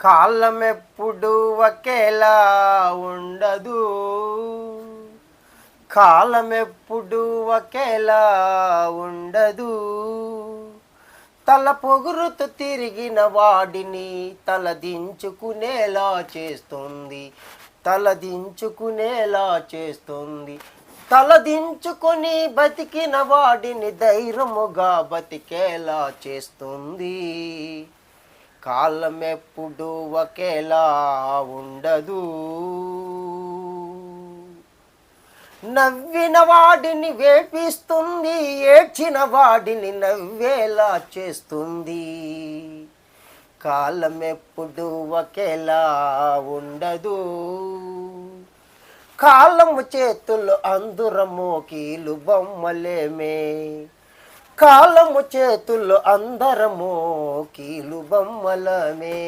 కాలమెప్పుడు ఒకేలా ఉండదు. కాలమెప్పుడు ఒకేలా ఉండదు. తల పొగురుతు తిరిగిన వాడిని తలదించుకునేలా చేస్తుంది. తలదించుకునేలా చేస్తుంది. తలదించుకొని బతికిన వాడిని ధైర్యముగా బతికేలా చేస్తుంది. కాలం ఎప్పుడు ఒకేలా ఉండదు. నవ్విన వాడిని వేపిస్తుంది ఏడ్చిన వాడిని నవ్వేలా చేస్తుంది. కాలం ఎప్పుడు ఒకేలా ఉండదు. కాలము చేతులు అందురము కీలు బొమ్మలేమే కాలము చేతుల్లో అందరము కీలు బొమ్మలమే